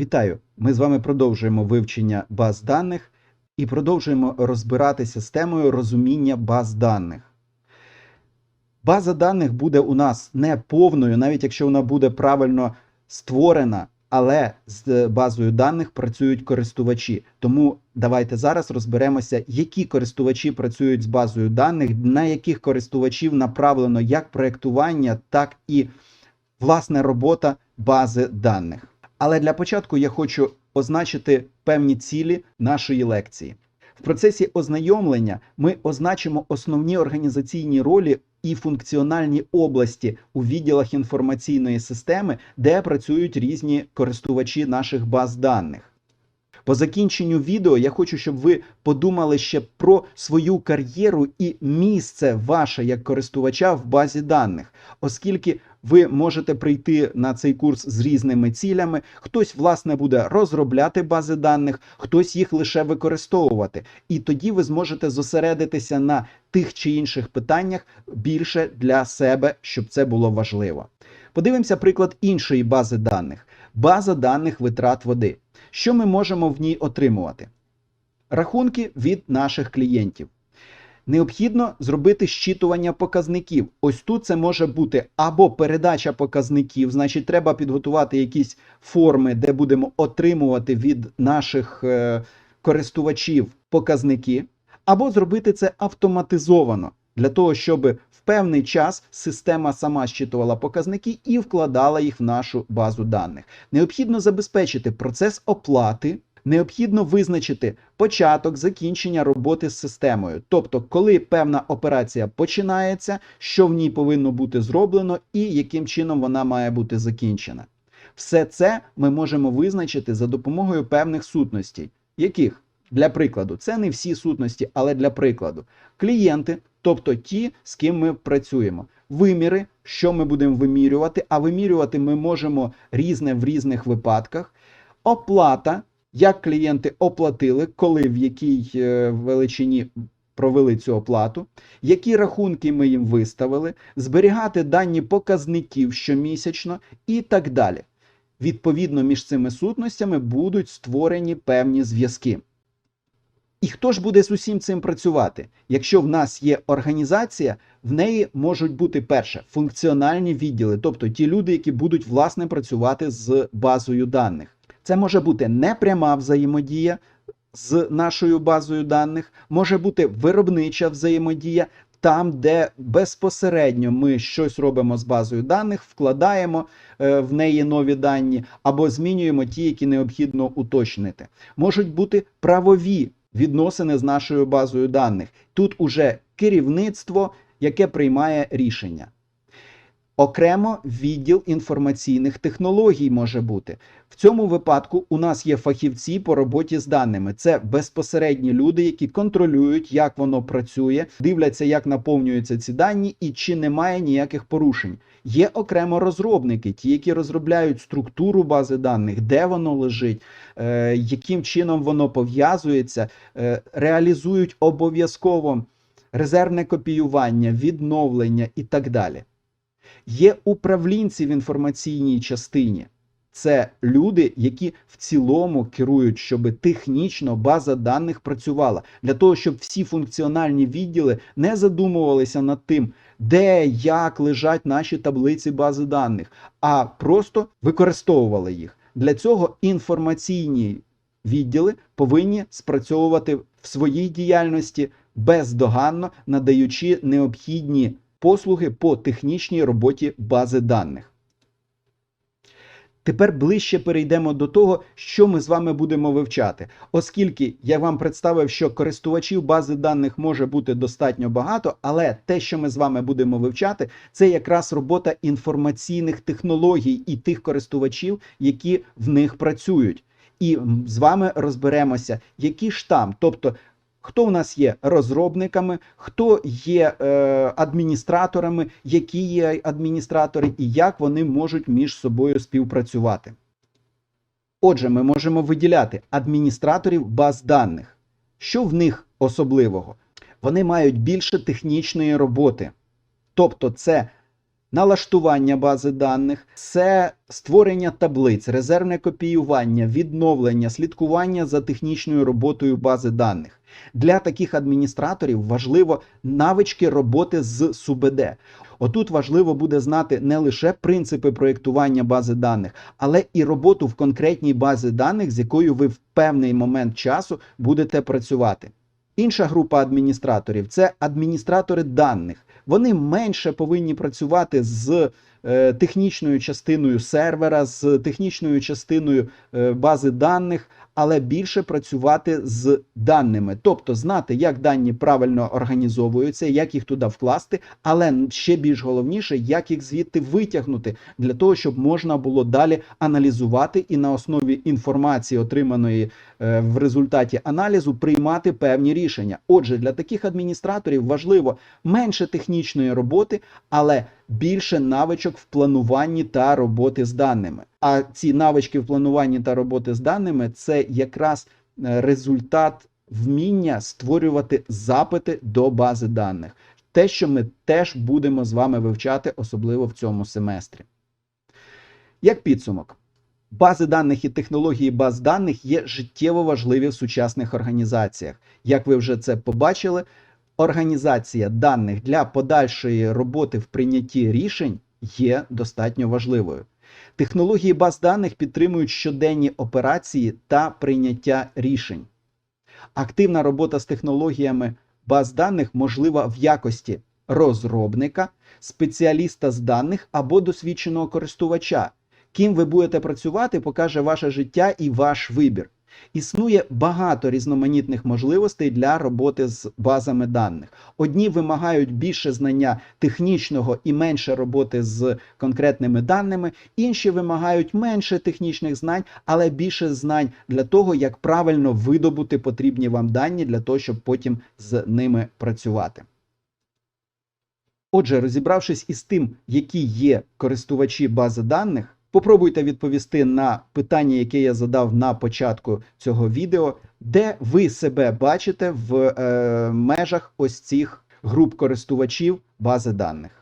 Вітаю! Ми з вами продовжуємо вивчення баз даних і продовжуємо розбиратися з темою розуміння баз даних. База даних буде у нас не повною, навіть якщо вона буде правильно створена, але з базою даних працюють користувачі. Тому давайте зараз розберемося, які користувачі працюють з базою даних, на яких користувачів направлено як проєктування, так і власне робота бази даних. Але для початку я хочу означити певні цілі нашої лекції. В процесі ознайомлення ми означимо основні організаційні ролі і функціональні області у відділах інформаційної системи, де працюють різні користувачі наших баз даних. По закінченню відео я хочу, щоб ви подумали ще про свою кар'єру і місце ваше як користувача в базі даних, оскільки ви можете прийти на цей курс з різними цілями. Хтось, власне, буде розробляти бази даних, хтось їх лише використовувати. І тоді ви зможете зосередитися на тих чи інших питаннях більше для себе, щоб це було важливо. Подивимося приклад іншої бази даних: база даних витрат води. Що ми можемо в ній отримувати? Рахунки від наших клієнтів. Необхідно зробити щитування показників. Ось тут це може бути або передача показників, значить, треба підготувати якісь форми, де будемо отримувати від наших е, користувачів показники, або зробити це автоматизовано для того, щоб в певний час система сама щитувала показники і вкладала їх в нашу базу даних. Необхідно забезпечити процес оплати. Необхідно визначити початок закінчення роботи з системою, тобто, коли певна операція починається, що в ній повинно бути зроблено і яким чином вона має бути закінчена. Все це ми можемо визначити за допомогою певних сутностей, яких для прикладу це не всі сутності, але для прикладу клієнти, тобто ті, з ким ми працюємо, виміри, що ми будемо вимірювати, а вимірювати ми можемо різне в різних випадках, оплата як клієнти оплатили, коли в якій е, величині провели цю оплату, які рахунки ми їм виставили, зберігати дані показників щомісячно і так далі. Відповідно, між цими сутностями будуть створені певні зв'язки. І хто ж буде з усім цим працювати? Якщо в нас є організація, в неї можуть бути перше функціональні відділи, тобто ті люди, які будуть власне працювати з базою даних. Це може бути непряма взаємодія з нашою базою даних, може бути виробнича взаємодія, там, де безпосередньо ми щось робимо з базою даних, вкладаємо е, в неї нові дані або змінюємо ті, які необхідно уточнити. Можуть бути правові відносини з нашою базою даних. Тут уже керівництво, яке приймає рішення. Окремо відділ інформаційних технологій може бути. В цьому випадку у нас є фахівці по роботі з даними. Це безпосередні люди, які контролюють, як воно працює, дивляться, як наповнюються ці дані і чи немає ніяких порушень. Є окремо розробники, ті, які розробляють структуру бази даних, де воно лежить, е, яким чином воно пов'язується, е, реалізують обов'язково резервне копіювання, відновлення і так далі. Є управлінці в інформаційній частині. Це люди, які в цілому керують, щоб технічно база даних працювала для того, щоб всі функціональні відділи не задумувалися над тим, де як лежать наші таблиці бази даних, а просто використовували їх. Для цього інформаційні відділи повинні спрацьовувати в своїй діяльності бездоганно, надаючи необхідні послуги по технічній роботі бази даних. Тепер ближче перейдемо до того, що ми з вами будемо вивчати, оскільки я вам представив, що користувачів бази даних може бути достатньо багато, але те, що ми з вами будемо вивчати, це якраз робота інформаційних технологій і тих користувачів, які в них працюють. І з вами розберемося, які ж там, тобто Хто у нас є розробниками, хто є е, адміністраторами, які є адміністратори, і як вони можуть між собою співпрацювати. Отже, ми можемо виділяти адміністраторів баз даних. Що в них особливого? Вони мають більше технічної роботи. Тобто, це налаштування бази даних, це створення таблиць, резервне копіювання, відновлення, слідкування за технічною роботою бази даних. Для таких адміністраторів важливо навички роботи з СУБД. Отут важливо буде знати не лише принципи проєктування бази даних, але і роботу в конкретній базі даних, з якою ви в певний момент часу будете працювати. Інша група адміністраторів це адміністратори даних. Вони менше повинні працювати з е, технічною частиною сервера, з технічною частиною е, бази даних, але більше працювати з даними, тобто знати, як дані правильно організовуються, як їх туди вкласти, але ще більш головніше, як їх звідти витягнути для того, щоб можна було далі аналізувати і на основі інформації, отриманої в результаті аналізу, приймати певні рішення. Отже, для таких адміністраторів важливо менше технічної роботи, але більше навичок в плануванні та роботи з даними. А ці навички в плануванні та роботи з даними це якраз е, результат вміння створювати запити до бази даних. Те, що ми теж будемо з вами вивчати, особливо в цьому семестрі. Як підсумок, бази даних і технології баз даних є життєво важливі в сучасних організаціях. Як ви вже це побачили, організація даних для подальшої роботи в прийнятті рішень є достатньо важливою. Технології баз даних підтримують щоденні операції та прийняття рішень. Активна робота з технологіями баз даних можлива в якості розробника, спеціаліста з даних або досвідченого користувача. Ким ви будете працювати, покаже ваше життя і ваш вибір. Існує багато різноманітних можливостей для роботи з базами даних. Одні вимагають більше знання технічного і менше роботи з конкретними даними, інші вимагають менше технічних знань, але більше знань для того, як правильно видобути потрібні вам дані для того, щоб потім з ними працювати. Отже, розібравшись із тим, які є користувачі бази даних, Попробуйте відповісти на питання, яке я задав на початку цього відео, де ви себе бачите в е, межах ось цих груп користувачів бази даних.